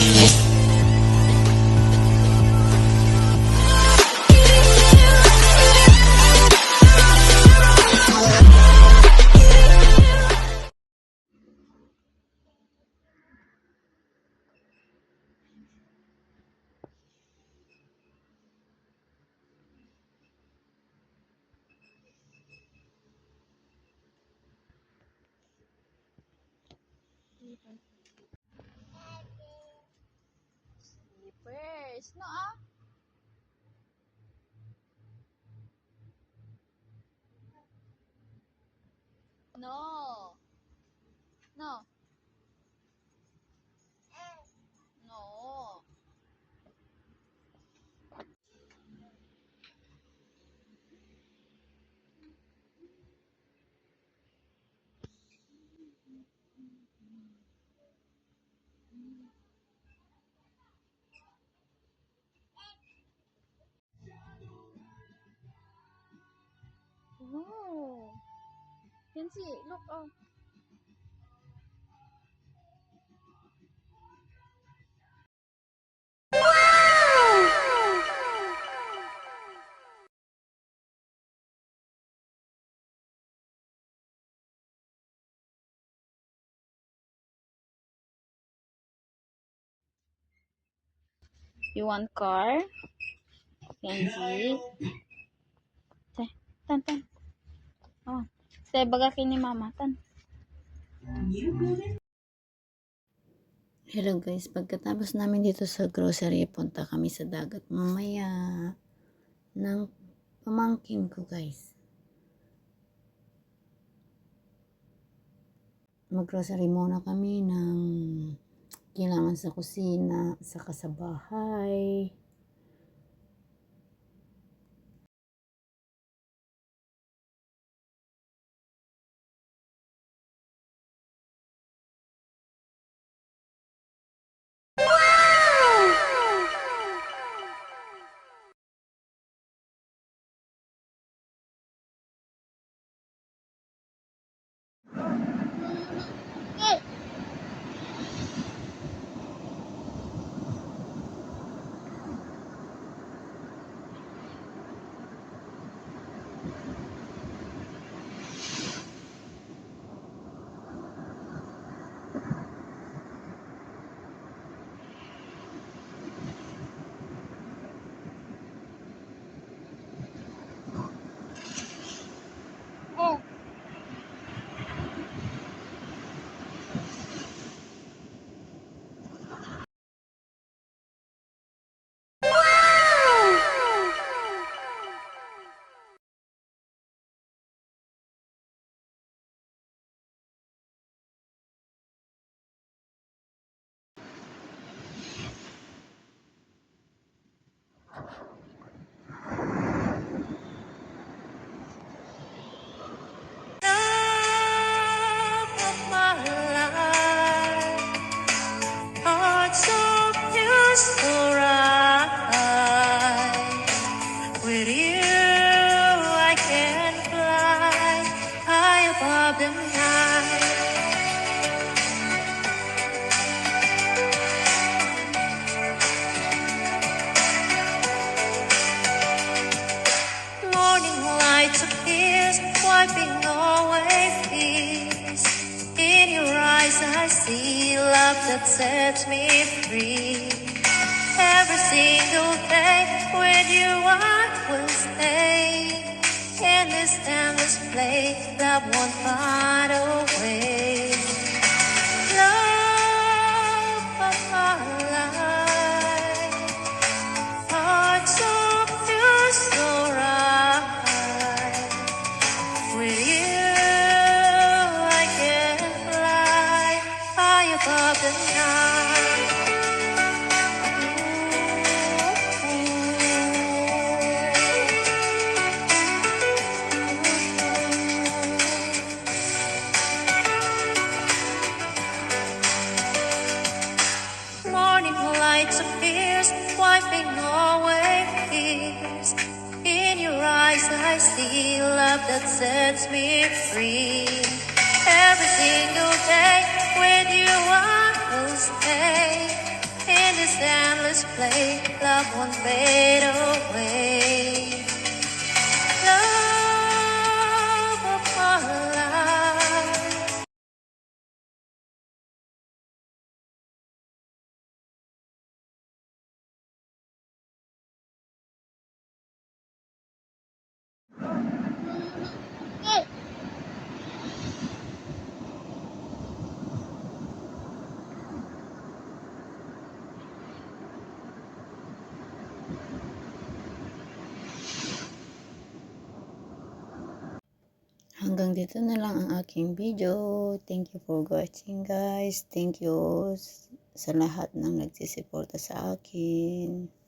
Okay. Slippers. No, ah. No. No. Oh. Can see, look oh. You want car? Kenji. Tan tan. Oh. Te, baga kini mama, tan. Hello guys, pagkatapos namin dito sa grocery, punta kami sa dagat mamaya ng pamangkin ko guys. Mag-grocery muna kami ng kailangan sa kusina, saka sa bahay. Gracias. Sets me free. Every single day with you, stay. In this play that won't find a way. Love of my life. Hearts of yours so right. With you, I can fly high above the night. I see love that sets me free. Every single day with you, I will stay. this endless play. Love won't fade Hanggang dito na lang ang aking video. Thank you for watching guys. Thank you sa lahat ng nagsisiporta sa akin.